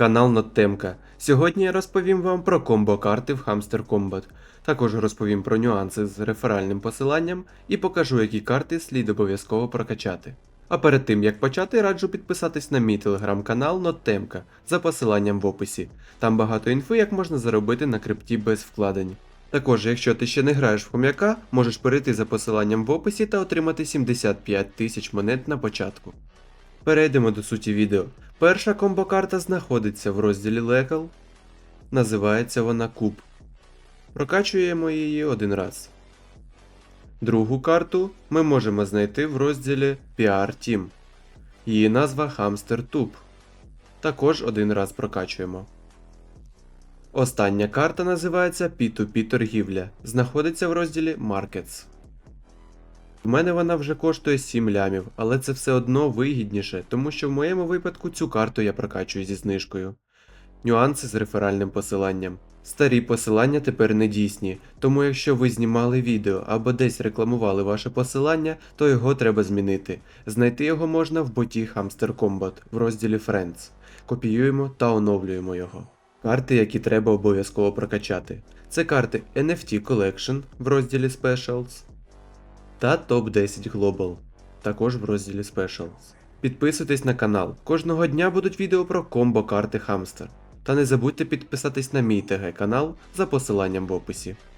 Канал Ноттемка. Сьогодні я розповім вам про комбо-карти в Hamster Combat. Також розповім про нюанси з реферальним посиланням і покажу, які карти слід обов'язково прокачати. А перед тим як почати, раджу підписатись на мій телеграм-канал Ноттемка за посиланням в описі. Там багато інфи, як можна заробити на крипті без вкладень. Також, якщо ти ще не граєш в хом'яка, можеш перейти за посиланням в описі та отримати 75 тисяч монет на початку. Перейдемо до суті відео. Перша комбо-карта знаходиться в розділі Legal. Називається вона Куб. Прокачуємо її один раз. Другу карту ми можемо знайти в розділі PR Team. Її назва Hamster Tube. Також один раз прокачуємо. Остання карта називається P2P торгівля. Знаходиться в розділі Markets. В мене вона вже коштує 7 лямів, але це все одно вигідніше, тому що в моєму випадку цю карту я прокачую зі знижкою. Нюанси з реферальним посиланням. Старі посилання тепер не дійсні, тому якщо ви знімали відео або десь рекламували ваше посилання, то його треба змінити. Знайти його можна в боті Hamster Combat в розділі Friends. Копіюємо та оновлюємо його. Карти, які треба обов'язково прокачати. Це карти NFT Collection в розділі Specials та топ 10 Global, також в розділі Specials. Підписуйтесь на канал. Кожного дня будуть відео про комбо карти Хамстер. Та не забудьте підписатись на мій ТГ канал за посиланням в описі.